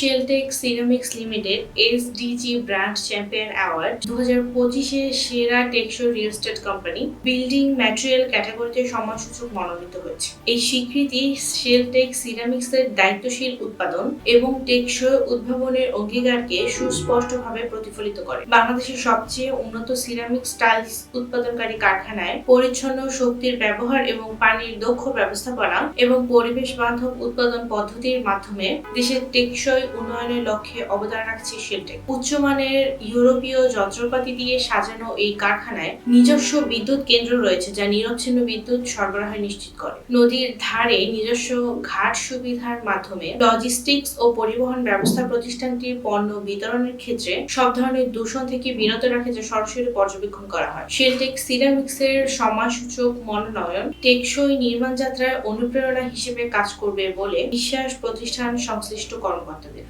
Sheltech ceramics limited, SDG brand champion award দু হাজার পঁচিশে সেরা টেকসই real estate company, building material ক্যাটাগরিতে সম্মানসূচক মনোনীত হয়েছে। এই স্বীকৃতি শেলটেক সিরামিক্সের দায়িত্বশীল উৎপাদন এবং টেকসই উদ্ভাবনের অঙ্গীকারকে সুস্পষ্টভাবে প্রতিফলিত করে। বাংলাদেশের সবচেয়ে উন্নত সিরামিক টাইলস উৎপাদনকারী কারখানায় পরিচ্ছন্ন শক্তির ব্যবহার এবং পানির দক্ষ ব্যবস্থাপনা এবং পরিবেশ বান্ধব উৎপাদন পদ্ধতির মাধ্যমে দেশের টেকসই উন্নয়নের লক্ষ্যে অবদান রাখছে শেলটেক। উচ্চমানের ইউরোপীয় যন্ত্রপাতি দিয়ে সাজানো এই কারখানায় নিজস্ব বিদ্যুৎ কেন্দ্র রয়েছে যা নিরবচ্ছিন্ন বিদ্যুৎ সরবরাহ নিশ্চিত করে। নদীর ধারে নিজস্ব ঘাট সুবিধার মাধ্যমে লজিস্টিক্স ও পরিবহন ব্যবস্থা প্রতিষ্ঠানটির পণ্য বিতরণের ক্ষেত্রে সব ধরনের দূষণ থেকে বিরত রাখে যা সরাসরি পর্যবেক্ষণ করা হয়। শেলটেক সিরামিক্সের সমাজসূচক মনোনয়ন টেকসই নির্মাণ যাত্রায় অনুপ্রেরণা হিসেবে কাজ করবে বলে বিশ্বাস প্রতিষ্ঠান সংশ্লিষ্ট কর্মকর্তাদের।